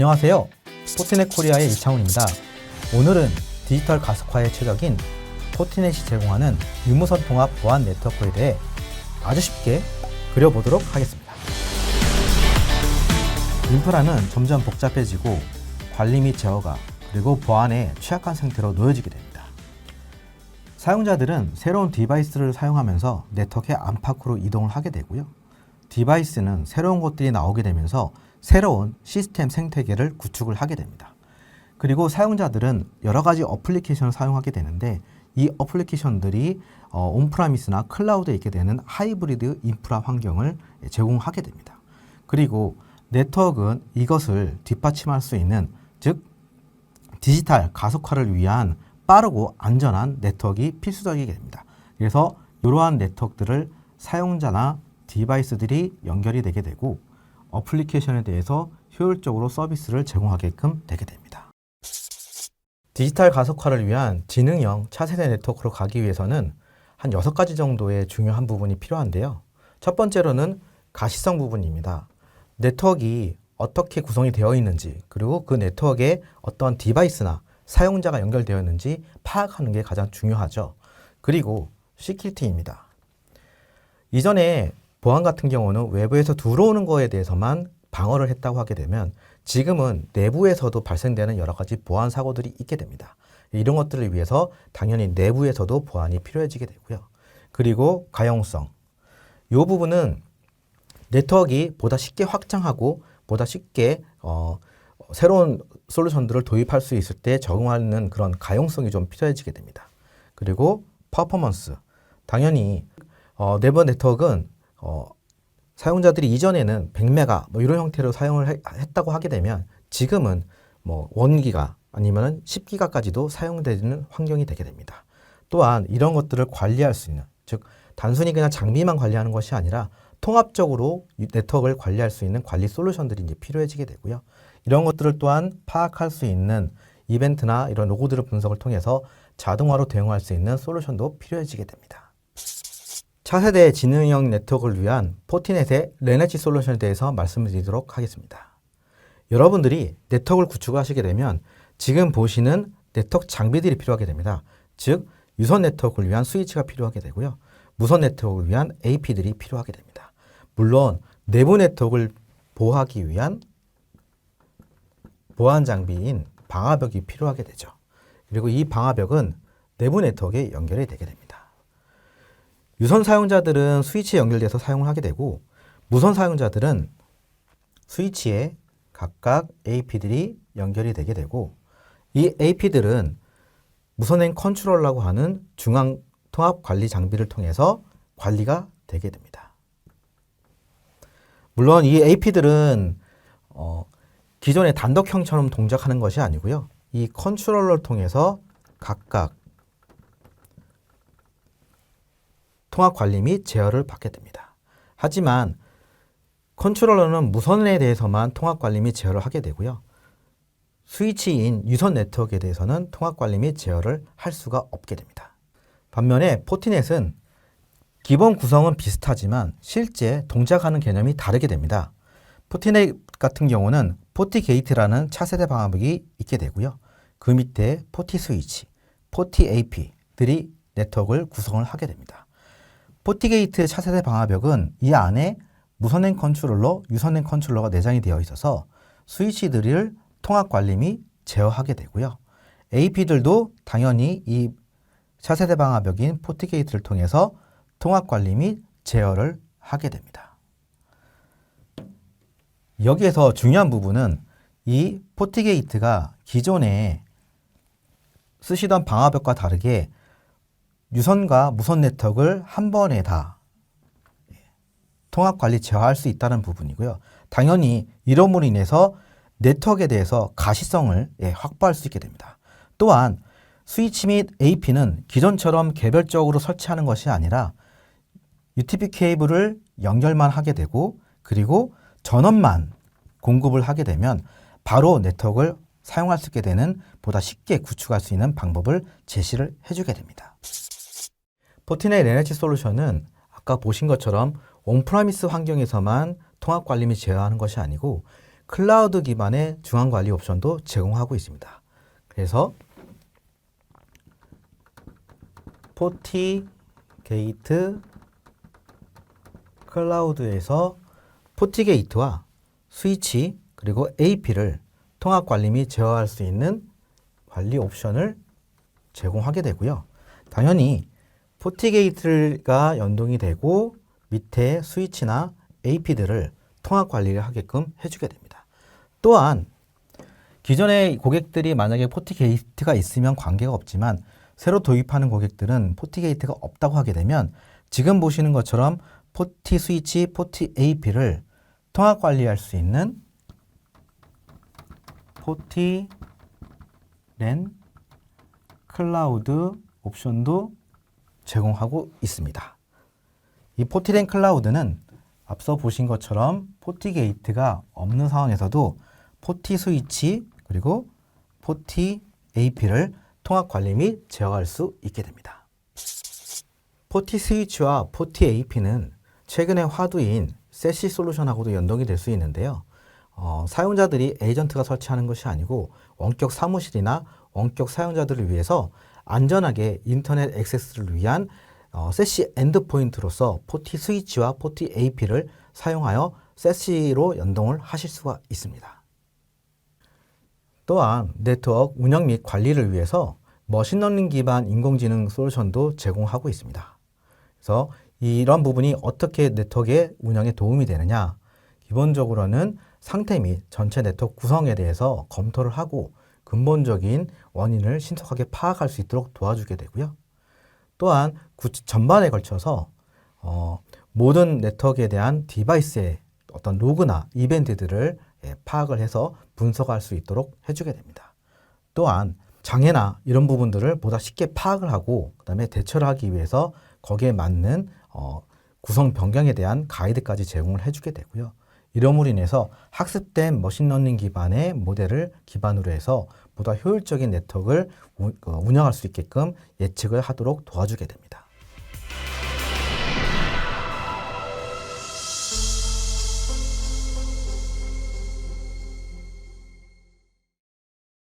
안녕하세요. 포티넷 코리아의 이창훈입니다. 오늘은 디지털 가속화의 최적인 포티넷이 제공하는 유무선 통합 보안 네트워크에 대해 아주 쉽게 그려보도록 하겠습니다. 인프라는 점점 복잡해지고 관리 및 제어가 그리고 보안에 취약한 상태로 놓여지게 됩니다. 사용자들은 새로운 디바이스를 사용하면서 네트워크의 안팎으로 이동을 하게 되고요. 디바이스는 새로운 것들이 나오게 되면서 새로운 시스템 생태계를 구축을 하게 됩니다. 그리고 사용자들은 여러 가지 어플리케이션을 사용하게 되는데 이 어플리케이션들이 어, 온프라미스나 클라우드에 있게 되는 하이브리드 인프라 환경을 제공하게 됩니다. 그리고 네트워크는 이것을 뒷받침할 수 있는 즉 디지털 가속화를 위한 빠르고 안전한 네트워크가 필수적이게 됩니다. 그래서 이러한 네트워크들을 사용자나 디바이스들이 연결이 되게 되고 어플리케이션에 대해서 효율적으로 서비스를 제공하게끔 되게 됩니다. 디지털 가속화를 위한 지능형 차세대 네트워크로 가기 위해서는 한 여섯 가지 정도의 중요한 부분이 필요한데요. 첫 번째로는 가시성 부분입니다. 네트워크가 어떻게 구성이 되어 있는지 그리고 그 네트워크에 어떤 디바이스나 사용자가 연결되어 있는지 파악하는 게 가장 중요하죠. 그리고 시큐리티입니다. 이전에 보안 같은 경우는 외부에서 들어오는 거에 대해서만 방어를 했다고 하게 되면 지금은 내부에서도 발생되는 여러 가지 보안 사고들이 있게 됩니다. 이런 것들을 위해서 당연히 내부에서도 보안이 필요해지게 되고요. 그리고 가용성. 이 부분은 네트워크가 보다 쉽게 확장하고 보다 쉽게 어, 새로운 솔루션들을 도입할 수 있을 때 적응하는 그런 가용성이 좀 필요해지게 됩니다. 그리고 퍼포먼스. 당연히 어, 네버 네트워크는 어, 사용자들이 이전에는 100메가 뭐 이런 형태로 사용을 해, 했다고 하게 되면 지금은 뭐 원기가 아니면은 10기가까지도 사용되는 환경이 되게 됩니다. 또한 이런 것들을 관리할 수 있는 즉 단순히 그냥 장비만 관리하는 것이 아니라 통합적으로 네트워크를 관리할 수 있는 관리 솔루션들이 이제 필요해지게 되고요. 이런 것들을 또한 파악할 수 있는 이벤트나 이런 로고들을 분석을 통해서 자동화로 대응할 수 있는 솔루션도 필요해지게 됩니다. 차세대 지능형 네트워크를 위한 포티넷의 레네치 솔루션에 대해서 말씀을 드리도록 하겠습니다. 여러분들이 네트워크를 구축하시게 되면 지금 보시는 네트워크 장비들이 필요하게 됩니다. 즉 유선 네트워크를 위한 스위치가 필요하게 되고요. 무선 네트워크를 위한 AP들이 필요하게 됩니다. 물론 내부 네트워크를 보호하기 위한 보안 장비인 방화벽이 필요하게 되죠. 그리고 이 방화벽은 내부 네트워크에 연결이 되게 됩니다. 유선 사용자들은 스위치에 연결돼서 사용을 하게 되고 무선 사용자들은 스위치에 각각 AP들이 연결이 되게 되고 이 AP들은 무선행 컨트롤러라고 하는 중앙 통합 관리 장비를 통해서 관리가 되게 됩니다. 물론 이 AP들은 어, 기존의 단독형처럼 동작하는 것이 아니고요. 이 컨트롤러를 통해서 각각 통합 관리 및 제어를 받게 됩니다. 하지만 컨트롤러는 무선에 대해서만 통합 관리 및 제어를 하게 되고요. 스위치인 유선 네트워크에 대해서는 통합 관리 및 제어를 할 수가 없게 됩니다. 반면에 포티넷은 기본 구성은 비슷하지만 실제 동작하는 개념이 다르게 됩니다. 포티넷 같은 경우는 포티 게이트라는 차세대 방화벽이 있게 되고요. 그 밑에 포티 스위치, 포티 AP들이 네트워크를 구성을 하게 됩니다. 포티 게이트 차세대 방화벽은 이 안에 무선행 컨트롤러, 유선행 컨트롤러가 내장이 되어 있어서 스위치들을 통합 관리 및 제어하게 되고요. AP들도 당연히 이 차세대 방화벽인 포티 게이트를 통해서 통합 관리 및 제어를 하게 됩니다. 여기에서 중요한 부분은 이 포티게이트가 기존에 쓰시던 방화벽과 다르게 유선과 무선 네트워크를 한 번에 다 통합 관리 제어할 수 있다는 부분이고요. 당연히 이러므로 인해서 네트워크에 대해서 가시성을 예, 확보할 수 있게 됩니다. 또한 스위치 및 AP는 기존처럼 개별적으로 설치하는 것이 아니라 UTP 케이블을 연결만 하게 되고 그리고 전원만 공급을 하게 되면 바로 네트워크를 사용할 수 있게 되는 보다 쉽게 구축할 수 있는 방법을 제시를 해주게 됩니다. 포티넷 에너지 솔루션은 아까 보신 것처럼 온프라미스 환경에서만 통합 관리 및 제어하는 것이 아니고 클라우드 기반의 중앙 관리 옵션도 제공하고 있습니다. 그래서 포티 게이트 클라우드에서 포티 게이트와 스위치 그리고 AP를 통합 관리 및 제어할 수 있는 관리 옵션을 제공하게 되고요. 당연히 포티게이트가 연동이 되고 밑에 스위치나 AP들을 통합 관리를 하게끔 해주게 됩니다. 또한 기존의 고객들이 만약에 포티게이트가 있으면 관계가 없지만 새로 도입하는 고객들은 포티게이트가 없다고 하게 되면 지금 보시는 것처럼 포티 스위치, 포티 AP를 통합 관리할 수 있는 포티 랜 클라우드 옵션도 제공하고 있습니다. 이 포티랜 클라우드는 앞서 보신 것처럼 포티 게이트가 없는 상황에서도 포티 스위치 그리고 포티 AP를 통합 관리 및 제어할 수 있게 됩니다. 포티 스위치와 포티 AP는 최근의 화두인 세시 솔루션하고도 연동이 될 수 있는데요. 어, 사용자들이 에이전트가 설치하는 것이 아니고 원격 사무실이나 원격 사용자들을 위해서 안전하게 인터넷 액세스를 위한 어, 세시 엔드포인트로서 포티 스위치와 포티 AP를 사용하여 세시로 연동을 하실 수가 있습니다. 또한 네트워크 운영 및 관리를 위해서 머신러닝 기반 인공지능 솔루션도 제공하고 있습니다. 그래서 이런 부분이 어떻게 네트워크의 운영에 도움이 되느냐? 기본적으로는 상태 및 전체 네트워크 구성에 대해서 검토를 하고 근본적인 원인을 신속하게 파악할 수 있도록 도와주게 되고요. 또한 구- 전반에 걸쳐서 어, 모든 네트워크에 대한 디바이스의 어떤 로그나 이벤트들을 예, 파악을 해서 분석할 수 있도록 해주게 됩니다. 또한 장애나 이런 부분들을 보다 쉽게 파악을 하고 그다음에 대처를 하기 위해서 거기에 맞는 어, 구성 변경에 대한 가이드까지 제공을 해주게 되고요. 이름으로 인해서 학습된 머신러닝 기반의 모델을 기반으로 해서 보다 효율적인 네트워크를 우- 어, 운영할 수 있게끔 예측을 하도록 도와주게 됩니다.